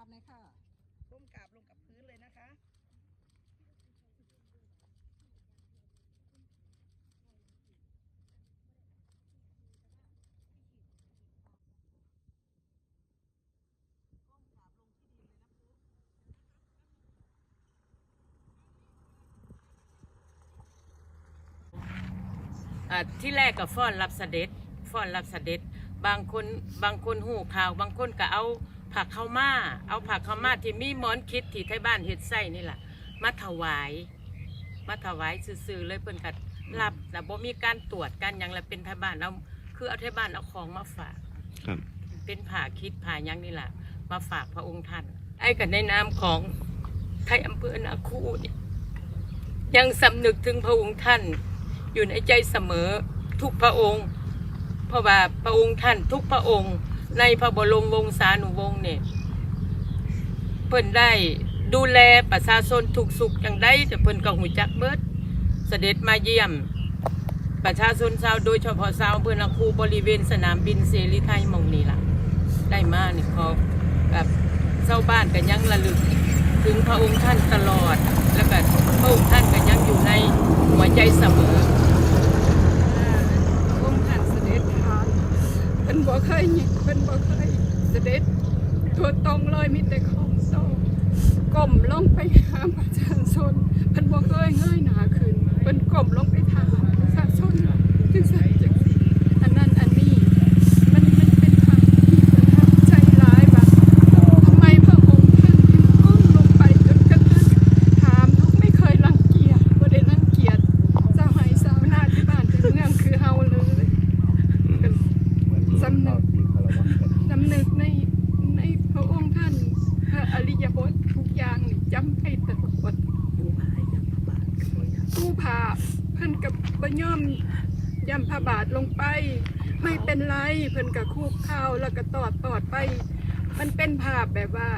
ราบหน่อยค่ะก้มกราบลงกับพื้นเลยนะคะอ่าที่แรกก็ฟ้อนรับเสด็จฟ้อนรับเสด็จ บางคนบางคนหูข่าว บางคนก็เอา ผักข้าวมา เอาผักข้าวมาที่มีหมอนคิดที่ไทยบ้านเฮ็ดไส้นี่แหละมาถวาย มาถวายซื่อๆเลยเพิ่นก็รับแต่บ่มีการตรวจกันหยังและเป็นไทยบ้านเอาคือเอาไทยบ้านเอาของมาฝากครับ เป็นผ่าคิดผ่าหยังนี่แหละมาฝากพระองค์ท่าน ไอ้กันในนามของไทยอำเภอนาคูนี่ยังสำนึกถึงพระองค์ท่าน อยู่ในใจเสมอทุกพระองค์ เพราะว่าพระองค์ท่านทุกพระองค์ ในพระบรมวงศานุวงศ์เนี่ยเพิ่นได้ดูแลประชาชนทุกสุขอย่างได้แต่เพิ่นก็หูจักเบิด เสด็จมาเยี่ยม ประชาชนชาวโดยเฉพาะชาวอำเภอนาคูบริเวณสนามบินเสรีไทยมองนี้ล่ะ ได้มานี่เขอแบบเจ้าบ้านก็ยังระลึก ถึงพระองค์ท่านตลอด แล้วก็พระองค์ท่านก็ยังอยู่ในหัวใจเสมอ องค์ท่านเสด็จผ่านเพิ่นบ่เคยหยิเพิ่นบ่เคยเสด็จ ตัวตรงเลยมีแต่ของโซ่ก้มลงไปหาประชาชนเพิ่นบ่เคยเงยหน้าขึ้นเพิ่นก้มลงไปถามประชาชนจังซั่นจังซี่อันนั้นอันนี้มันมันเป็นความที่ประทับใจหลายว่าทำไมพระองค์ท่านถึงก้มลงไปจนกระทั่งถามทุกไม่เคยรังเกียจบ่ได้รังเกียจสาวไห้สาวนาที่บ้านเป็นเมืองคือเฮาเลยกันสำนึกสำนึกในในพระองค์ท่านพระอริยบททุกอย่างนี่จำให้ตลอดผู้ผา เพิ่นกับบย่อมย่ำพระบาทลงไป ไม่เป็นไรเพิ่นกับคูบข้าวแล้วก็ตอดตอดไป มันเป็นภาพแบบว่า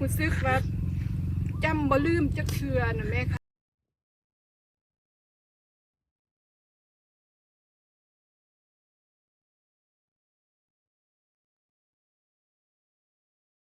รู้สึกว่าจำบ่ลืมจักเทือนะแม่ค่ะ